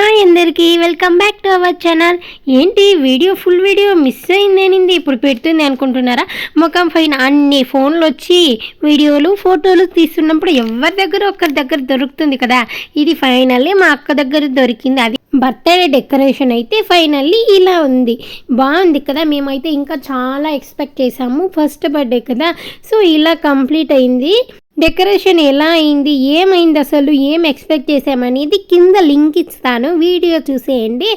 Hi అందరికీ welcome back to our channel. ఏంటి video full video miss అయిందేనింది? ఇప్పుడు పెడుతుంది అనుకుంటున్నారా? ముఖం పైన అన్ని ఫోన్లు వచ్చి వీడియోలు ఫోటోలు తీస్తున్నప్పుడు ఎవరి దగ్గర ఒకరి దగ్గర దొరుకుతుంది కదా? ఇది ఫైనల్లీ మా అక్క దగ్గర దొరికింది. అది బర్త్డే డెకరేషన్ అయితే ఫైనల్లీ ఇలా ఉంది. బాగుంది కదా? మేమైతే ఇంకా చాలా ఎక్స్పెక్ట్ చేసాము ఫస్ట్ బర్త్డే కదా? సో ఇలా కంప్లీట్ అయింది. డెకరేషన్ ఎలా అయింది ఏమైంది అసలు ఏం ఎక్స్పెక్ట్ చేసామనేది కింద లింక్ ఇస్తాను వీడియో చూసేయండి.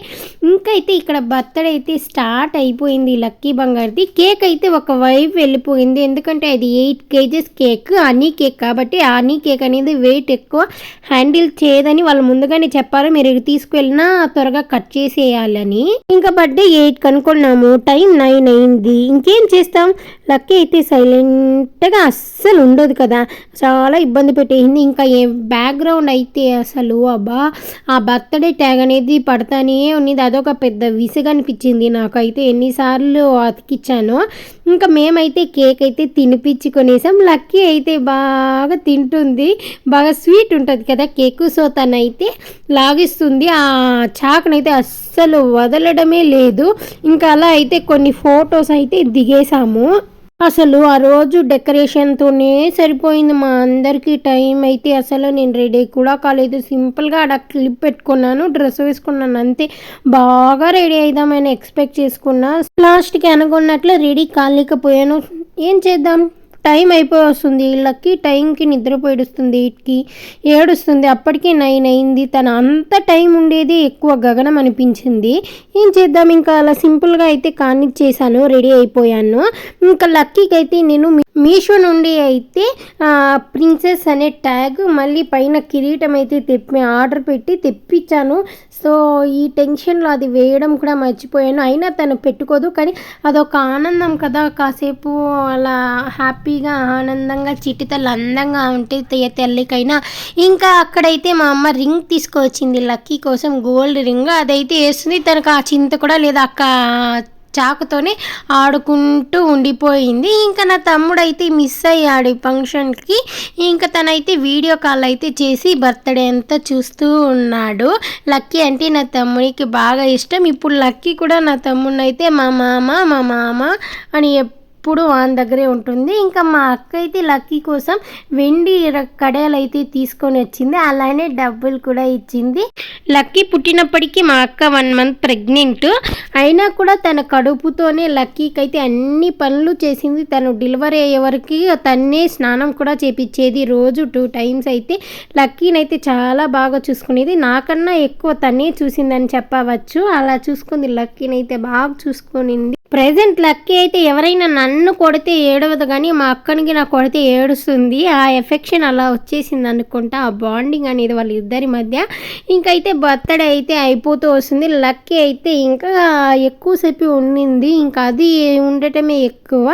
ఇంకైతే ఇక్కడ బర్త్డే అయితే స్టార్ట్ అయిపోయింది లక్కీ బంగారుది. కేక్ అయితే ఒక వైపు వెళ్ళిపోయింది ఎందుకంటే అది eight kgs cake honey cake కాబట్టి అనీ కేక్ అనేది వెయిట్ ఎక్కువ హ్యాండిల్ చేయదని వాళ్ళు ముందుగానే చెప్పారు మీరు తీసుకువెళ్ళినా త్వరగా కట్ చేసేయాలని. ఇంకా బర్త్డే ఎయిట్ కనుక్కున్నాము టైం నైన్ అయింది. ఇంకేం చేస్తాం? లక్కీ అయితే సైలెంట్గా అస్సలు ఉండదు కదా. చాలా ఇబ్బంది పెట్టేసింది. ఇంకా ఏ బ్యాక్గ్రౌండ్ అయితే అసలు అబ్బా ఆ బర్త్డే ట్యాగ్ అనేది పడతానే ఉన్నది. అదొక పెద్ద విసుగు అనిపించింది నాకైతే. ఎన్నిసార్లు అతికిచ్చాను. ఇంకా మేమైతే కేక్ అయితే తినిపించుకొనేసాం. లక్కీ అయితే బాగా తింటుంది. బాగా స్వీట్ ఉంటుంది కదా కేక్. సో తనైతే లాగిస్తుంది. ఆ చాకునైతే అస్సలు వదలడమే లేదు. ఇంకా అలా అయితే కొన్ని ఫొటోస్ అయితే దిగేసాము అసలు ఆ రోజు డెకరేషన్తోనే సరిపోయింది మా అందరికీ టైం అయితే. అసలు నేను రెడీ కూడా కాలేదు. సింపుల్గా అక్కడ క్లిప్ పెట్టుకున్నాను డ్రెస్ వేసుకున్నాను అంతే. బాగా రెడీ అయిదామని ఎక్స్పెక్ట్ చేసుకున్నా. లాస్ట్కి అనుకున్నట్లు రెడీ కాలేకపోయాను. ఏం చేద్దాం? టైం అయిపోయి వస్తుంది. వీళ్ళకి టైంకి నిద్రపోయిడుస్తుంది. వీటికి ఏడుస్తుంది. అప్పటికే నైన్ అయింది. తన అంత టైం ఉండేది ఎక్కువ గగనం అనిపించింది. ఏం చేద్దాం? ఇంకా అలా సింపుల్గా అయితే కానిచ్చేసాను. రెడీ అయిపోయాను. ఇంకా లక్కీకి అయితే నేను మీషో నుండి అయితే ప్రిన్సెస్ అనే ట్యాగ్ మళ్ళీ పైన కిరీటం అయితే తెప్పి ఆర్డర్ పెట్టి తెప్పించాను. సో ఈ టెన్షన్లో అది వేయడం కూడా మర్చిపోయాను. అయినా తను పెట్టుకోదు కానీ అదొక ఆనందం కదా. కాసేపు అలా హ్యాపీగా ఆనందంగా చిటితలు అందంగా ఉంటే తల్లికైనా. ఇంకా అక్కడైతే మా అమ్మ రింగ్ తీసుకొచ్చింది లక్కీ కోసం గోల్డ్ రింగ్. అదైతే వేస్తుంది. తనకు ఆ చింత కూడా లేదా. అక్క చాకుతోనే ఆడుకుంటూ ఉండిపోయింది. ఇంకా నా తమ్ముడైతే మిస్ అయ్యాడు ఈ ఫంక్షన్కి. ఇంకా తనైతే వీడియో కాల్ అయితే చేసి బర్త్డే అంతా చూస్తూ ఉన్నాడు. లక్కీ అంటే నా తమ్ముడికి బాగా ఇష్టం. ఇప్పుడు లక్కీ కూడా నా తమ్ముడిని అయితే మా మామ మా మామ అని ఎప్పుడు వాని దగ్గరే ఉంటుంది. ఇంకా మా అక్క అయితే లక్కీ కోసం వెండి కడాయలు అయితే తీసుకొని వచ్చింది. అలానే డబ్బులు కూడా ఇచ్చింది. లక్కీ పుట్టినప్పటికీ మా అక్క వన్ మంత్ ప్రెగ్నెంట్. అయినా కూడా తన కడుపుతోనే లక్కీకి అయితే అన్ని పనులు చేసింది. తను డెలివరీ అయ్యే వరకు తన్నే స్నానం కూడా చేపించేది రోజు టూ టైమ్స్ అయితే లక్కీని అయితే చాలా బాగా చూసుకునేది. నాకన్నా ఎక్కువ తనే చూసిందని చెప్పవచ్చు. అలా చూసుకుంది. లక్కీని అయితే బాగా చూసుకునింది. ప్రజెంట్ లక్కీ అయితే ఎవరైనా నన్ను కొడితే ఏడవదు కానీ మా అక్కనికి నా కొడితే ఏడుస్తుంది. ఆ ఎఫెక్షన్ అలా వచ్చేసింది అనుకుంటా. ఆ బాండింగ్ అనేది వాళ్ళ ఇద్దరి మధ్య ఇంకైతే బర్త్డే అయితే అయిపోతూ వస్తుంది. లక్కీ అయితే ఇంకా ఎక్కువసేపు ఉండింది. ఇంకా అది ఉండటమే ఎక్కువ.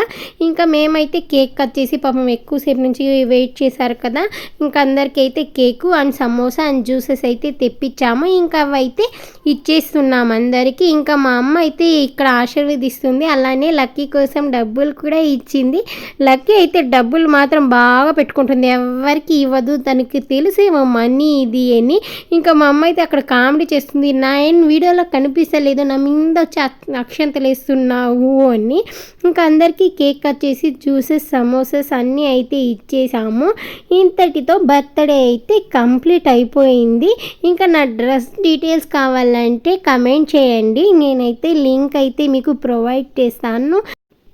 ఇంకా మేమైతే కేక్ కట్ చేసి పాపం ఎక్కువసేపు నుంచి వెయిట్ చేశారు కదా. ఇంకా అందరికీ అయితే cake and samosa and juices అయితే తెప్పించాము. ఇంకా అవైతే ఇచ్చేస్తున్నాం అందరికీ. ఇంకా మా అమ్మ అయితే ఇక్కడ ఆశీర్వదిస్తుంది ఇస్తుంది అలానే లక్కీ కోసం డబ్బులు కూడా ఇచ్చింది. లక్కీ అయితే డబ్బులు మాత్రం బాగా పెట్టుకుంటుంది. ఎవరికి ఇవ్వదు. తనకి తెలిసేమో మనీ ఇది అని. ఇంకా మా అమ్మ అయితే అక్కడ కామెడీ చేస్తుంది. నాయన్ వీడియోలో కనిపిస్తలేదు. నా మీద వచ్చి అక్షంతలు వేస్తున్నావు అని. ఇంకా అందరికీ కేక్ కట్ చేసి జ్యూసెస్ సమోసాస్ అన్నీ అయితే ఇచ్చేసాము. ఇంతటితో బర్త్డే అయితే కంప్లీట్ అయిపోయింది. ఇంకా నా డ్రెస్ డీటెయిల్స్ కావాలంటే కమెంట్ చేయండి. నేనైతే లింక్ అయితే మీకు ప్రొవైడ్ ప్రొవైడ్ చేస్తాను.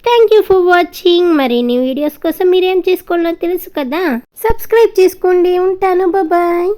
థ్యాంక్ యూ ఫర్ వాచింగ్ మరిన్ని వీడియోస్ కోసం మీరేం చేసుకోవాలో తెలుసు కదా? సబ్స్క్రైబ్ చేసుకోండి. ఉంటాను. బాయ్